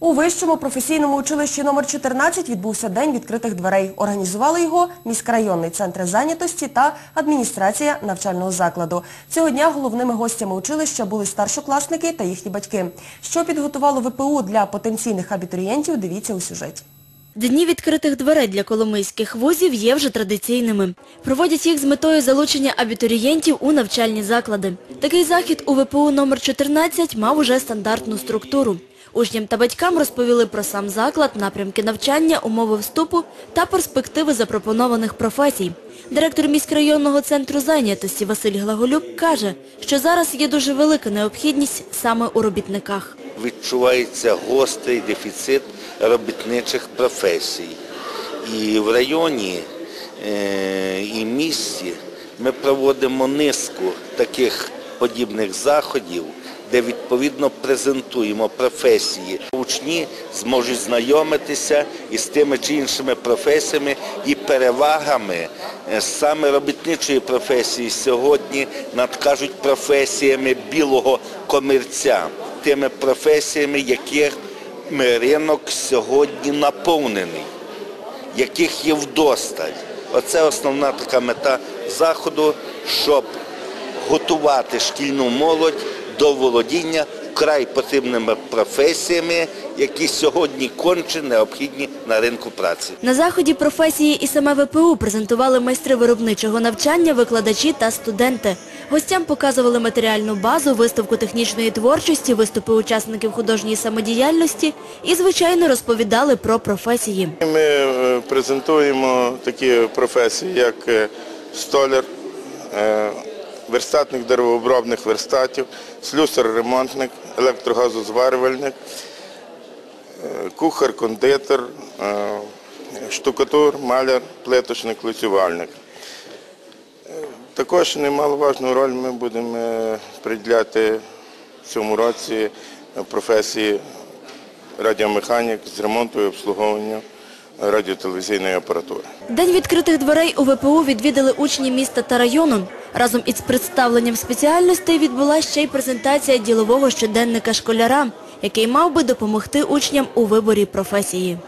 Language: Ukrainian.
У вищому професійному училищі номер 14 відбувся День відкритих дверей. Організували його міськрайонний центр зайнятості та адміністрація навчального закладу. Цього дня головними гостями училища були старшокласники та їхні батьки. Що підготувало ВПУ для потенційних абітурієнтів, дивіться у сюжеті. Дні відкритих дверей для коломийських вузів є вже традиційними. Проводять їх з метою залучення абітурієнтів у навчальні заклади. Такий захід у ВПУ номер 14 мав уже стандартну структуру. Учням та батькам розповіли про сам заклад, напрямки навчання, умови вступу та перспективи запропонованих професій. Директор міськрайонного центру зайнятості Василь Глаголюк каже, що зараз є дуже велика необхідність саме у робітниках. Відчувається гострий дефіцит робітничих професій. І в районі е, і місті ми проводимо низку таких подібних заходів, де відповідно презентуємо професії. Учні зможуть знайомитися із тими чи іншими професіями і перевагами е, саме робітничої професії сьогодні надкажуть професіями білого комірця, тими професіями, яких ринок сьогодні наповнений яких є вдосталь. Оце основна така мета заходу, щоб готувати шкільну молодь до володіння вкрай потрібними професіями, які сьогодні конче необхідні на ринку праці. На заході професії і саме ВПУ презентували майстри виробничого навчання, викладачі та студенти. Гостям показували матеріальну базу, виставку технічної творчості, виступи учасників художньої самодіяльності і, звичайно, розповідали про професії. Ми е, презентуємо такі професії, як е, столяр, е, верстатник деревообробних верстатів, слюсар-ремонтник, електрогазозварювальник, е, кухар, кондитер, е, штукатур, маляр, плиточник, лицювальник. Е, Також немаловажну роль ми будемо приділяти в цьому році професії радіомеханік з ремонту і обслуговування радіотелевізійної апаратури. День відкритих дверей у ВПУ відвідали учні міста та району. Разом із представленням спеціальностей відбулася ще й презентація ділового щоденника школяра, який мав би допомогти учням у виборі професії.